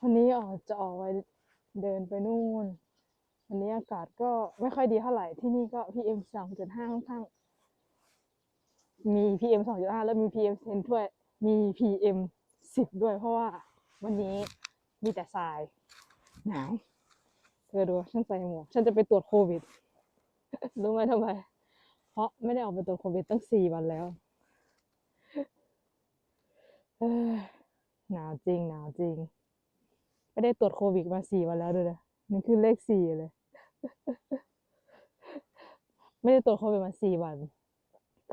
วันนี้ออกจะออกไปเดินไปนู่น วันนี้อากาศก็ไม่ค่อยดีเท่าไหร่ ที่นี่ก็ PM สองจุดห้าค่อนข้าง มี PM สองจุดห้าแล้วมี PM เอมเซนด้วย มี PM สิบด้วย เพราะว่าวันนี้มีแต่ทราย หนาว เธอดูฉันใส่หมวก ฉันจะไปตรวจโควิด รู้ไหมทำไม เพราะไม่ได้ออกไปตรวจโควิดตั้งสี่วันแล้ว เอ หนาวจริง หนาวจริง ไม่ได้ตรวจโควิดมาสี่วันแล้วด้วยนะนี่คือเลขสี่เลย ไม่ได้ตรวจโควิดมาสี่วัน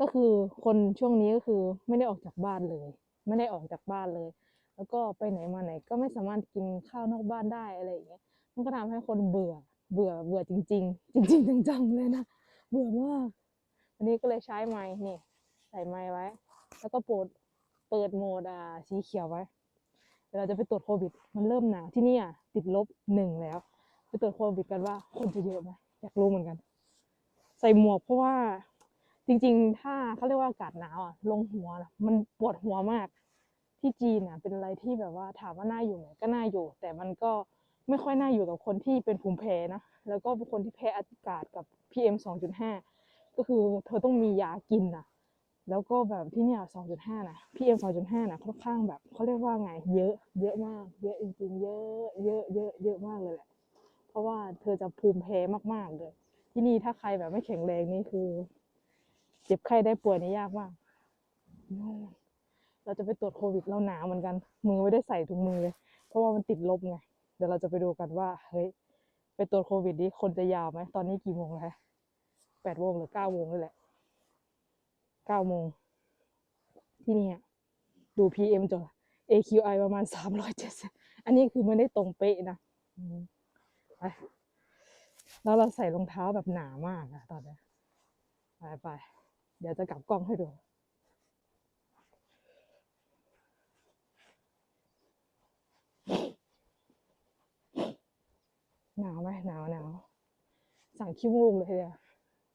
ก็คือคนช่วงนี้ก็คือไม่ได้ออกจากบ้านเลย ไม่ได้ออกจากบ้านเลย แล้วก็ไปไหนมาไหน ก็ไม่สามารถกินข้าวนอกบ้านได้อะไรอย่างเงี้ย มันก็ทำให้คนเบื่อ เบื่อ เบื่อจริง ๆ จริงๆจังๆเลยนะ เบื่อมาก วันนี้ก็เลยใช้ไม้นี่ ใส่ไม้ไว้ แล้วก็เปิดเปิดโหมดอ่าสีเขียวไว้ เดี๋ยวเราจะไปตรวจโควิด มันเริ่มหนาวที่นี่อะติดลบหนึ่งแล้ว ไปตรวจโควิดกันว่าคนจะเยอะไหมอยากรู้เหมือนกัน ใส่หมวกเพราะว่าจริงๆ ถ้าเขาเรียกว่าอากาศหนาวอะลงหัวนะมันปวดหัวมาก ที่จีนอะเป็นอะไรที่แบบว่าถามว่าน่าอยู่ไหมก็น่าอยู่ แต่มันก็ไม่ค่อยน่าอยู่กับคนที่เป็นภูมิแพ้นะแล้วก็เป็นคนที่แพ้อากาศกับ PM 2.5 ก็คือเธอต้องมียากินนะ แล้วก็แบบที่เนี่ย2.5นะ PM 2.5นะค่อนข้างแบบเขาเรียกว่าไง เยอะ เยอะมาก เยอะจริงๆ เยอะ เยอะ เยอะ เยอะมากเลยแหละ เพราะว่าเธอจะภูมิแพ้มากๆเลย ที่นี่ถ้าใครแบบไม่แข็งแรงนี่คือ เจ็บไข้ได้ป่วยนี่ยากมาก เราจะไปตรวจโควิดเราหนาวเหมือนกัน มือไม่ได้ใส่ถุงมือเลย เพราะว่ามันติดลบไง เดี๋ยวเราจะไปดูกันว่า เฮ้ย ไปตรวจโควิดนี้คนจะยาวไหม ตอนนี้กี่โมงแล้วแปดโมงหรือเก้าโมงนี่แหละ เก้าโมง ที่นี่ดู PM จอ AQI ประมาณสามร้อยเจ็ดสิบอันนี้คือไม่ได้ตรงเป๊ะนะไปแล้วเราใส่รองเท้าแบบหนามากอะตอนนี้ไปไปเดี๋ยวจะกลับกล้องให้ดูหนาวไหมหนาวหนาวสั่งขี้มูกเลยเดียว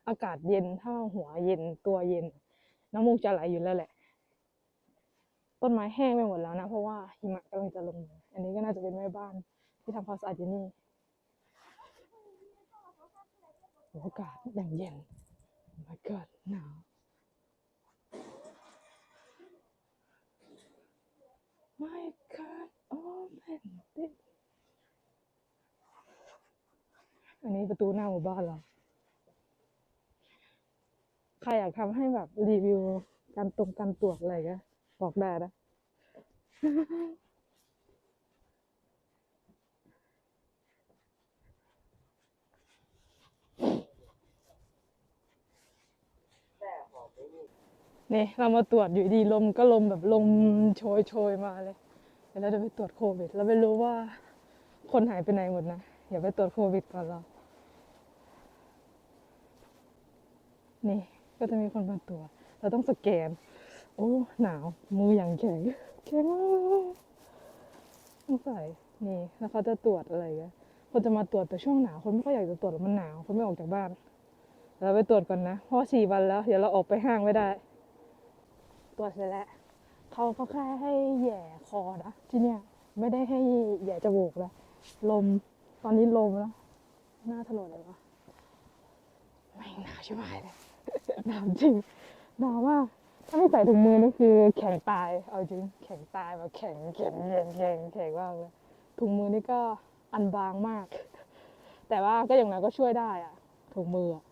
อากาศเย็นถ้าหัวเย็นตัวเย็น น้ำมูกจะไหลอยู่แล้วแหละ ต้นไม้แห้งไปหมดแล้วนะ เพราะว่าหิมะกำลังจะลงมาอันนี้ก็น่าจะเป็นแม่บ้านที่ทำความสะอาดที่นี่อากาศอย่างเย็น Oh my god หนาว My god open this อันนี้ประตูหน้าหมู่บ้านเรา ใครอยากทำให้แบบรีวิวการตรงการตรวจอะไรก็บอกได้นะนี่เรามาตรวจอยู่ดีลมก็ลมแบบลมโชยโชยมาเลยเดี๋ยวเราจะไปตรวจโควิดเราไม่รู้ว่าคนหายไปไหนหมดนะอย่าไปตรวจโควิดก่อนเรานี่ ก็จะมีคนมาตรวจเราต้องสแกน โอ้ หนาว มืออย่างแข็งแข็งมากต้องใส่นี่ แล้วเขาจะตรวจอะไรกันคนจะมาตรวจแต่ช่วงหนาว คนไม่ค่อยอยากจะตรวจมันหนาว คนไม่ออกจากบ้าน เราไปตรวจก่อนนะ เพราะว่าสี่วันแล้ว เดี๋ยวเราออกไปห้างไม่ได้ ตรวจเสร็จแล้ว เขาก็แค่ให้แย่คอนะ ที่เนี่ย ไม่ได้ให้แย่จมูกแล้วลม ตอนนี้ลมแล้ว หน้าถนนเลยวะไม่งหนาวใช่ไหมเลย หนาวจริงหนาวมากถ้าไม่ใส่ถุงมือนี่คือแข็งตาย เอาจริง แข็งตายแบบแข็งแข็งแข็งแข็งแข็งมากเลยถุงมือนี่ก็อันบางมาก แต่ว่าก็อย่างไรก็ช่วยได้อะถุงมืออะ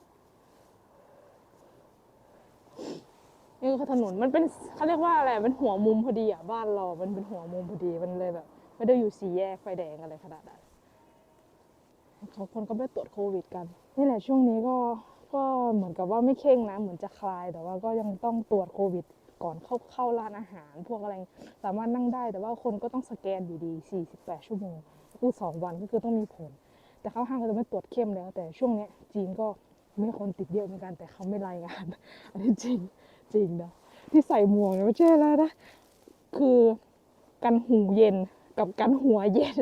นี่คือถนนมันเป็นเขาเรียกว่าอะไรเป็นหัวมุมพอดีอะบ้านเรา มันเป็นหัวมุมพอดีมันเลยแบบ ไม่ได้อยู่สี่แยกไฟแดงอะไรขนาดนั้นเขาคนก็ไปตรวจโควิดกันนี่แหละช่วงนี้ก็ ก็เหมือนกับว่าไม่เข่งนะ เหมือนจะคลาย แต่ว่าก็ยังต้องตรวจโควิด ก่อนเข้าเข้าร้านอาหาร พวกอะไร สามารถนั่งได้ แต่ว่าคนก็ต้องสแกนอยู่ดี 48 ชั่วโมงคือสองวันก็คือต้องมีผล แต่เข้าห้างก็จะไม่ตรวจเข้มแล้ว แต่ช่วงเนี้ยจีนก็มีคนติดเยอะเหมือนกัน แต่เขาไม่รายงาน อันนี้จริงจริงนะ ที่ใส่หมวกเนี่ยไม่ใช่แล้วนะ คือกันหูเย็นกับกันหัวเย็น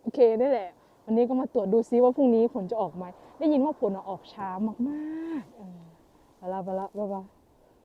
โอเคนี่แหละ วันนี้ก็มาตรวจดูซิว่าพรุ่งนี้ผลจะออกไหมได้ยินว่าผลอออกช้ามากๆเออไปละไปละบ๊ายบาย